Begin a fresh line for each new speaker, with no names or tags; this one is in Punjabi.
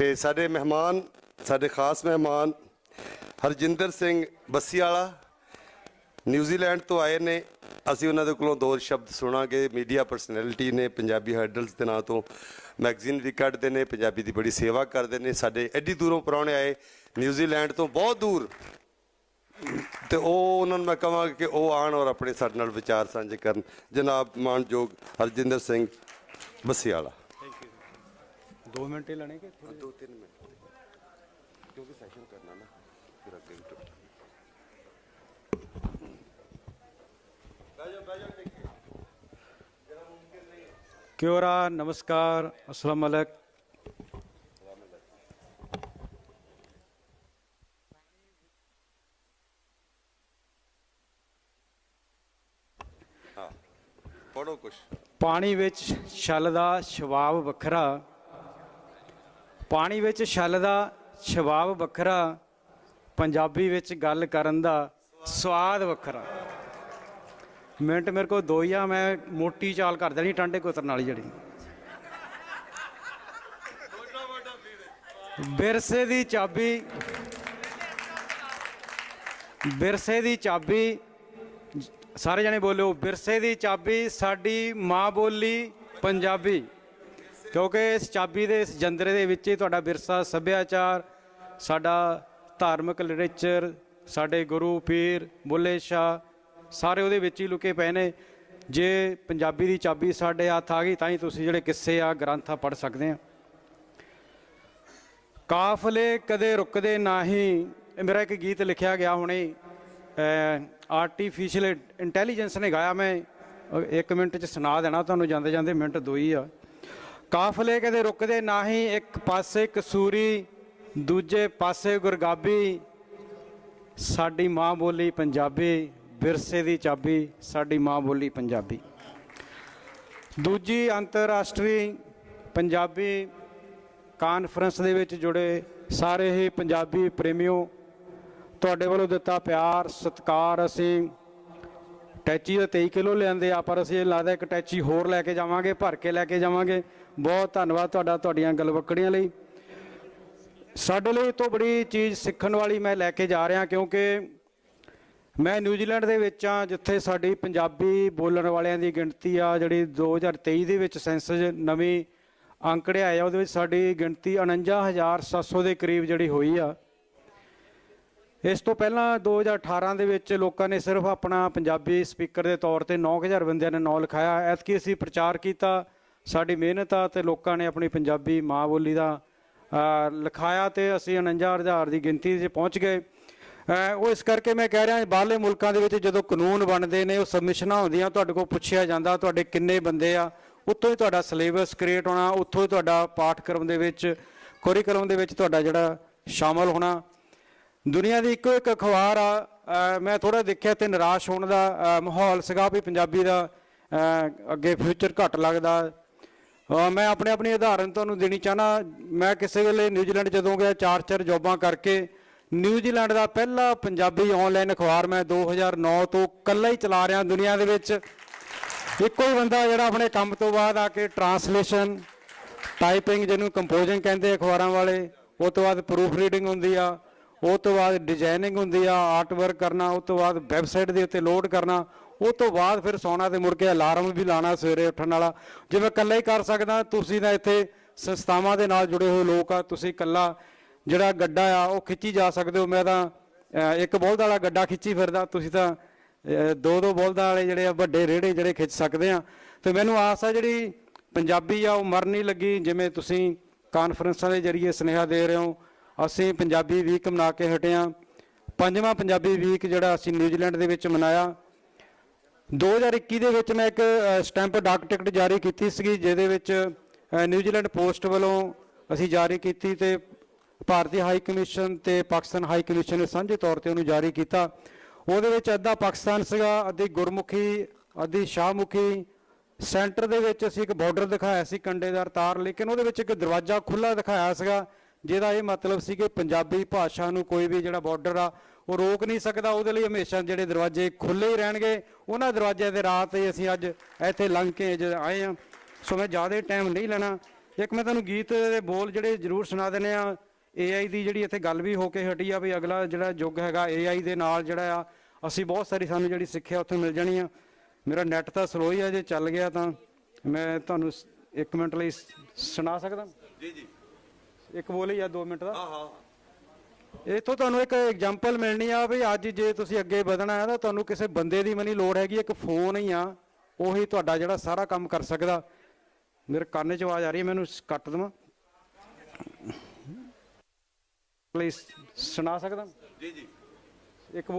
ਤੇ ਸਾਡੇ ਮਹਿਮਾਨ, ਸਾਡੇ ਖਾਸ ਮਹਿਮਾਨ, ਹਰਜਿੰਦਰ ਸਿੰਘ ਬੱਸੀ ਵਾਲਾ ਨਿਊਜ਼ੀਲੈਂਡ ਤੋਂ ਆਏ ਨੇ। ਅਸੀਂ ਉਹਨਾਂ ਦੇ ਕੋਲੋਂ ਦੋ ਸ਼ਬਦ ਸੁਣਾਂਗੇ। ਮੀਡੀਆ ਪਰਸਨੈਲਿਟੀ ਨੇ, ਪੰਜਾਬੀ ਹਰਡਲਸ ਦੇ ਨਾਂ ਤੋਂ ਮੈਗਜ਼ੀਨ ਵੀ ਕੱਢਦੇ ਨੇ, ਪੰਜਾਬੀ ਦੀ ਬੜੀ ਸੇਵਾ ਕਰਦੇ ਨੇ। ਸਾਡੇ ਐਡੀ ਦੂਰੋਂ ਪਰੌਣੇ ਆਏ ਨਿਊਜ਼ੀਲੈਂਡ ਤੋਂ ਬਹੁਤ ਦੂਰ। ਤੇ ਉਹ ਉਹਨਾਂ ਨੂੰ ਮੈਂ ਕਹਾਂਗਾ ਕਿ ਉਹ ਆਣ ਔਰ ਆਪਣੇ ਸਾਡੇ ਨਾਲ ਵਿਚਾਰ ਸਾਂਝੇ ਕਰਨ। ਜਨਾਬ ਮਾਨਯੋਗ ਹਰਜਿੰਦਰ ਸਿੰਘ ਬੱਸੀ ਵਾਲਾ
2 ਮਿੰਟ ਹੀ ਲੈਣੇ ਕਿ ਹਾਂ,
ਦੋ ਤਿੰਨ ਮਿੰਟ। ਕਿਉਂਕਿ ਸੈਸ਼ਨ ਕਰਨਾ ਨਾ ਫਿਰ ਅੱਗੇ ਵੀ ਟੁੱਟ
ਕਿਉਰਾ ਨਮਸਕਾਰ
ਅਸਲਾਮ ਅਲੈਕ।
ਪਾਣੀ ਵਿੱਚ ਛਲ ਦਾ ਸ਼ਵਾਬ ਵੱਖਰਾ। ਪਾਣੀ ਵਿੱਚ ਛੱਲ ਦਾ ਸ਼ਵਾਬ ਵੱਖਰਾ, ਪੰਜਾਬੀ ਵਿੱਚ ਗੱਲ ਕਰਨ ਦਾ ਸਵਾਦ ਵੱਖਰਾ। ਮਿੰਟ ਮੇਰੇ ਕੋਲ ਦੋ ਹੀ ਆ, ਮੈਂ ਮੋਟੀ ਚਾਲ ਕਰ ਦੇਣੀ, ਟਾਂਡੇ ਕੁਤਰਨ ਵਾਲੀ ਜਿਹੜੀ। ਵਿਰਸੇ ਦੀ ਚਾਬੀ ਵਿਰਸੇ ਦੀ ਚਾਬੀ, ਸਾਰੇ ਜਣੇ ਬੋਲਿਓ ਵਿਰਸੇ ਦੀ ਚਾਬੀ, ਸਾਡੀ ਮਾਂ ਬੋਲੀ ਪੰਜਾਬੀ। ਕਿਉਂਕਿ ਇਸ ਚਾਬੀ ਦੇ, ਇਸ ਜੰਦਰੇ ਦੇ ਵਿੱਚ ਹੀ ਤੁਹਾਡਾ ਵਿਰਸਾ, ਸੱਭਿਆਚਾਰ, ਸਾਡਾ ਧਾਰਮਿਕ ਲਿਟਰੇਚਰ, ਸਾਡੇ ਗੁਰੂ, ਪੀਰ ਬੁੱਲੇ ਸ਼ਾਹ, ਸਾਰੇ ਉਹਦੇ ਵਿੱਚ ਹੀ ਲੁਕੇ ਪਏ ਨੇ। ਜੇ ਪੰਜਾਬੀ ਦੀ ਚਾਬੀ ਸਾਡੇ ਹੱਥ ਆ ਗਈ, ਤਾਂ ਹੀ ਤੁਸੀਂ ਜਿਹੜੇ ਕਿੱਸੇ ਆ, ਗ੍ਰੰਥ ਆ ਪੜ੍ਹ ਸਕਦੇ ਆ। ਕਾਫਲੇ ਕਦੇ ਰੁਕਦੇ ਨਹੀਂ, ਇਹ ਮੇਰਾ ਇੱਕ ਗੀਤ ਲਿਖਿਆ ਗਿਆ ਹੁਣੇ ਆਰਟੀਫੀਸ਼ੀਅਲ ਇੰਟੈਲੀਜੈਂਸ ਨੇ ਗਾਇਆ ਮੈਂ ਅਹ ਇੱਕ ਮਿੰਟ ਚ ਸੁਣਾ ਦੇਣਾ, ਤੁਹਾਨੂੰ ਜਾਂਦੇ ਜਾਂਦੇ ਮਿੰਟ ਦੋ ਹੀ ਆ। ਕਾਫਲੇ ਕਦੇ ਰੁਕਦੇ ਨਹੀਂ, ਇੱਕ ਪਾਸੇ ਕਸੂਰੀ ਦੂਜੇ ਪਾਸੇ ਗੁਰਗਾਬੀ। ਸਾਡੀ ਮਾਂ ਬੋਲੀ ਪੰਜਾਬੀ, ਵਿਰਸੇ ਦੀ ਚਾਬੀ, ਸਾਡੀ ਮਾਂ ਬੋਲੀ ਪੰਜਾਬੀ। ਦੂਜੀ ਅੰਤਰਰਾਸ਼ਟਰੀ ਪੰਜਾਬੀ ਕਾਨਫਰੰਸ ਦੇ ਵਿੱਚ ਜੁੜੇ ਸਾਰੇ ਹੀ ਪੰਜਾਬੀ ਪ੍ਰੇਮੀਓ, ਤੁਹਾਡੇ ਵੱਲੋਂ ਦਿੱਤਾ ਪਿਆਰ, ਸਤਿਕਾਰ ਅਸੀਂ ਟੈਚੀ ਦਾ 23 ਕਿਲੋ ਲਿਆਂਦੇ ਆ, ਪਰ ਅਸੀਂ ਇਹ ਲੱਗਦਾ ਇੱਕ ਟੈਚੀ ਹੋਰ ਲੈ ਕੇ ਜਾਵਾਂਗੇ, ਭਰ ਕੇ ਲੈ ਕੇ ਜਾਵਾਂਗੇ। ਬਹੁਤ ਧੰਨਵਾਦ ਤੁਹਾਡਾ, ਤੁਹਾਡੀਆਂ ਗੱਲਬੱਕੜੀਆਂ ਲਈ। ਸਾਡੇ ਲਈ ਤੋਂ ਬੜੀ ਚੀਜ਼ ਸਿੱਖਣ ਵਾਲੀ ਮੈਂ ਲੈ ਕੇ ਜਾ ਰਿਹਾ, ਕਿਉਂਕਿ ਮੈਂ ਨਿਊਜ਼ੀਲੈਂਡ ਦੇ ਵਿੱਚ ਆ ਜਿੱਥੇ ਸਾਡੀ ਪੰਜਾਬੀ ਬੋਲਣ ਵਾਲਿਆਂ ਦੀ ਗਿਣਤੀ ਆ, ਜਿਹੜੀ 2023 ਦੇ ਵਿੱਚ ਸੈਂਸਸ ਨਵੀਂ ਅੰਕੜੇ ਆਏ ਆ, ਉਹਦੇ ਵਿੱਚ ਸਾਡੀ ਗਿਣਤੀ 49700 ਦੇ ਕਰੀਬ ਜਿਹੜੀ ਹੋਈ ਆ। ਇਸ ਤੋਂ ਪਹਿਲਾਂ 2018 ਦੇ ਵਿੱਚ ਲੋਕਾਂ ਨੇ ਸਿਰਫ ਆਪਣਾ ਪੰਜਾਬੀ ਸਪੀਕਰ ਦੇ ਤੌਰ ਤੇ 9000 ਬੰਦਿਆਂ ਨੇ ਨਾਂ ਲਿਖਾਇਆ। ਐਤਕੀ ਅਸੀਂ ਪ੍ਰਚਾਰ ਕੀਤਾ, ਸਾਡੀ ਮਿਹਨਤ ਆ ਤੇ ਲੋਕਾਂ ਨੇ ਆਪਣੀ ਪੰਜਾਬੀ ਮਾਂ ਬੋਲੀ ਦਾ ਲਿਖਾਇਆ ਤੇ ਅਸੀਂ 49000 ਦੀ ਗਿਣਤੀ 'ਚ ਪਹੁੰਚ ਗਏ। ਉਹ ਇਸ ਕਰਕੇ ਮੈਂ ਕਹਿ ਰਿਹਾ ਬਾਹਰਲੇ ਮੁਲਕਾਂ ਦੇ ਵਿੱਚ ਜਦੋਂ ਕਾਨੂੰਨ ਬਣਦੇ ਨੇ, ਉਹ ਸਬਮਿਸ਼ਨਾਂ ਹੁੰਦੀਆਂ, ਤੁਹਾਡੇ ਕੋਲ ਪੁੱਛਿਆ ਜਾਂਦਾ, ਤੁਹਾਡੇ ਕਿੰਨੇ ਬੰਦੇ ਆ, ਉੱਥੋਂ ਹੀ ਤੁਹਾਡਾ ਸਿਲੇਬਸ ਕ੍ਰੀਏਟ ਹੋਣਾ, ਉੱਥੋਂ ਹੀ ਤੁਹਾਡਾ ਪਾਠਕ੍ਰਮ ਦੇ ਵਿੱਚ ਕੋਰੀਕੁਲਮ ਦੇ ਵਿੱਚ ਤੁਹਾਡਾ ਜਿਹੜਾ ਸ਼ਾਮਲ ਹੋਣਾ। ਦੁਨੀਆ ਦੀ ਇੱਕੋ ਇੱਕ ਅਖਬਾਰ ਆ ਮੈਂ ਥੋੜਾ ਦੇਖਿਆ ਤੇ ਨਿਰਾਸ਼ ਹੋਣ ਦਾ ਮਾਹੌਲ ਸੀਗਾ ਵੀ ਪੰਜਾਬੀ ਦਾ ਅੱਗੇ ਫਿਊਚਰ ਘੱਟ ਲੱਗਦਾ। ਮੈਂ ਆਪਣੇ ਆਪਣੀ ਉਦਾਹਰਨ ਤੁਹਾਨੂੰ ਦੇਣੀ ਚਾਹਨਾ, ਮੈਂ ਕਿਸੇ ਵੇਲੇ ਨਿਊਜ਼ੀਲੈਂਡ ਜਦੋਂ ਗਿਆ, ਚਾਰ ਚਾਰ ਜੌਬਾਂ ਕਰਕੇ, ਨਿਊਜ਼ੀਲੈਂਡ ਦਾ ਪਹਿਲਾ ਪੰਜਾਬੀ ਆਨਲਾਈਨ ਅਖਬਾਰ ਮੈਂ 2009 ਤੋਂ ਇਕੱਲਾ ਹੀ ਚਲਾ ਰਿਹਾ ਦੁਨੀਆ ਦੇ ਵਿੱਚ। ਇੱਕੋ ਹੀ ਬੰਦਾ ਜਿਹੜਾ ਆਪਣੇ ਕੰਮ ਤੋਂ ਬਾਅਦ ਆ ਕੇ ਟਰਾਂਸਲੇਸ਼ਨ ਟਾਈਪਿੰਗ ਜਿਹਨੂੰ ਕੰਪੋਜ਼ਿੰਗ ਕਹਿੰਦੇ ਅਖਬਾਰਾਂ ਵਾਲੇ, ਉਹ ਤੋਂ ਬਾਅਦ ਪ੍ਰੂਫ ਰੀਡਿੰਗ ਹੁੰਦੀ ਆ। ਉਹ ਤੋਂ ਬਾਅਦ ਡਿਜ਼ਾਈਨਿੰਗ ਹੁੰਦੀ ਆ ਆਰਟ ਵਰਕ ਕਰਨਾ, ਉਹ ਤੋਂ ਬਾਅਦ ਵੈਬਸਾਈਟ ਦੇ ਉੱਤੇ ਲੋਡ ਕਰਨਾ, ਉਹ ਤੋਂ ਬਾਅਦ ਫਿਰ ਸੌਣਾ ਤੇ ਮੁੜ ਕੇ ਅਲਾਰਮ ਵੀ ਲਾਣਾ ਸਵੇਰੇ ਉੱਠਣ ਵਾਲਾ। ਜੇ ਮੈਂ ਇਕੱਲਾ ਹੀ ਕਰ ਸਕਦਾ, ਤੁਸੀਂ ਤਾਂ ਇੱਥੇ ਸੰਸਥਾਵਾਂ ਦੇ ਨਾਲ ਜੁੜੇ ਹੋਏ ਲੋਕ ਆ, ਤੁਸੀਂ ਇਕੱਲਾ ਜਿਹੜਾ ਗੱਡਾ ਆ, ਉਹ ਖਿੱਚੀ ਜਾ ਸਕਦੇ ਹੋ। ਮੈਂ ਤਾਂ ਇੱਕ ਬਲਦ ਵਾਲਾ ਗੱਡਾ ਖਿੱਚੀ ਫਿਰਦਾ, ਤੁਸੀਂ ਤਾਂ ਦੋ ਦੋ ਬਲਦਾਂ ਵਾਲੇ ਜਿਹੜੇ ਆ, ਵੱਡੇ ਰੇੜੇ ਜਿਹੜੇ ਖਿੱਚ ਸਕਦੇ ਆ। ਤੇ ਮੈਨੂੰ ਆਸ ਆ ਜਿਹੜੀ ਪੰਜਾਬੀ ਆ, ਉਹ ਮਰ ਨਹੀਂ ਲੱਗੀ। ਜਿਵੇਂ ਤੁਸੀਂ ਕਾਨਫਰੰਸਾਂ ਦੇ ਜ਼ਰੀਏ ਸੁਨੇਹਾ ਦੇ ਰਹੇ ਹੋ ਅਸੀਂ ਪੰਜਾਬੀ ਵੀਕ ਮਨਾ ਕੇ ਹਟੇ ਹਾਂ ਪੰਜਵਾਂ ਪੰਜਾਬੀ ਵੀਕ ਜਿਹੜਾ ਅਸੀਂ ਨਿਊਜ਼ੀਲੈਂਡ ਦੇ ਵਿੱਚ ਮਨਾਇਆ। 2021 ਦੇ ਵਿੱਚ ਮੈਂ ਇੱਕ ਸਟੈਂਪ ਡਾਕ ਟਿਕਟ ਜਾਰੀ ਕੀਤੀ ਸੀਗੀ, ਜਿਹਦੇ ਵਿੱਚ ਨਿਊਜ਼ੀਲੈਂਡ ਪੋਸਟ ਵੱਲੋਂ ਅਸੀਂ ਜਾਰੀ ਕੀਤੀ ਤੇ ਭਾਰਤੀ ਹਾਈ ਕਮਿਸ਼ਨ ਤੇ ਪਾਕਿਸਤਾਨ ਹਾਈ ਕਮਿਸ਼ਨ ਨੇ ਸਾਂਝੇ ਤੌਰ ਤੇ ਉਹਨੂੰ ਜਾਰੀ ਕੀਤਾ। ਉਹਦੇ ਵਿੱਚ ਅੱਧਾ ਪਾਕਿਸਤਾਨ ਸੀਗਾ, ਅੱਧੀ ਗੁਰਮੁਖੀ, ਅੱਧੀ ਸ਼ਾਹਮੁਖੀ। ਸੈਂਟਰ ਦੇ ਵਿੱਚ ਅਸੀਂ ਇੱਕ ਬਾਰਡਰ ਦਿਖਾਇਆ ਸੀ ਕੰਡੇਦਾਰ ਤਾਰ ਲੇਕਿਨ ਉਹਦੇ ਵਿੱਚ ਇੱਕ ਦਰਵਾਜ਼ਾ ਖੁੱਲਾ ਦਿਖਾਇਆ ਸੀਗਾ। ਜਿਹਦਾ ਇਹ ਮਤਲਬ ਸੀ ਕਿ ਪੰਜਾਬੀ ਭਾਸ਼ਾ ਨੂੰ ਕੋਈ ਵੀ ਜਿਹੜਾ ਬਾਰਡਰ ਆ, ਉਹ ਰੋਕ ਨਹੀਂ ਸਕਦਾ। ਉਹਦੇ ਲਈ ਹਮੇਸ਼ਾ ਜਿਹੜੇ ਦਰਵਾਜ਼ੇ ਖੁੱਲੇ ਹੀ ਰਹਿਣਗੇ। ਉਹਨਾਂ ਦਰਵਾਜ਼ਿਆਂ ਦੇ ਰਾਹ ਤੇ ਅਸੀਂ ਅੱਜ ਇੱਥੇ ਲੰਘ ਕੇ ਜ- ਆਏ ਆ ਸੋ ਮੈਂ ਜ਼ਿਆਦਾ ਟਾਈਮ ਨਹੀਂ ਲੈਣਾ। ਇੱਕ ਮੈਂ ਤੁਹਾਨੂੰ ਗੀਤ ਦੇ ਬੋਲ ਜਿਹੜੇ ਜ਼ਰੂਰ ਸੁਣਾ ਦਿੰਨੇ ਆ AI ਦੀ ਜਿਹੜੀ ਇੱਥੇ ਗੱਲ ਵੀ ਹੋ ਕੇ ਹਟੀ ਆ ਵੀ ਅਗਲਾ ਜਿਹੜਾ ਯੁੱਗ ਹੈਗਾ AI ਦੇ ਨਾਲ ਜਿਹੜਾ ਆ, ਅਸੀਂ ਬਹੁਤ ਸਾਰੀ ਸਾਨੂੰ ਜਿਹੜੀ ਸਿੱਖਿਆ ਉੱਥੇ ਮਿਲ ਜਾਣੀ ਆ। ਮੇਰਾ ਨੈਟ ਤਾਂ ਸਲੋ ਹੀ ਆ, ਜੇ ਚੱਲ ਗਿਆ ਤਾਂ ਮੈਂ ਤੁਹਾਨੂੰ 1 ਮਿੰਟ ਲਈ ਸੁਣਾ ਸਕਦਾ?
ਜੀ ਜੀ।
ਇੱਕ ਬੋਲ ਜਾਂ 2 ਮਿੰਟ ਦਾ।
ਹਾਂ ਹਾਂ।
ਇਥੋਂ ਤੁਹਾਨੂੰ ਇੱਕ ਐਗਜ਼ਾਮਪਲ ਮਿਲਣੀ ਆ ਵੀ ਅੱਜ ਜੇ ਤੁਸੀਂ ਅੱਗੇ ਵਧਣਾ ਹੈ ਤਾਂ ਤੁਹਾਨੂੰ ਕਿਸੇ ਬੰਦੇ ਦੀ ਮਨੀ ਲੋੜ ਹੈਗੀ ਇੱਕ ਫੋਨ ਹੀ ਆ। ਉਹੀ ਤੁਹਾਡਾ ਜਿਹੜਾ ਸਾਰਾ ਕੰਮ ਕਰ ਸਕਦਾ। ਮੇਰੇ ਕੰਨ 'ਚ ਆਵਾਜ਼ ਆ ਰਹੀ ਹੈ ਮੈਨੂੰ ਕੱਟ ਦੇਵਾਂ। ਪਲੀਜ਼ ਸੁਣਾ ਸਕਦਾ?
ਜੀ ਜੀ।
ਇੱਕ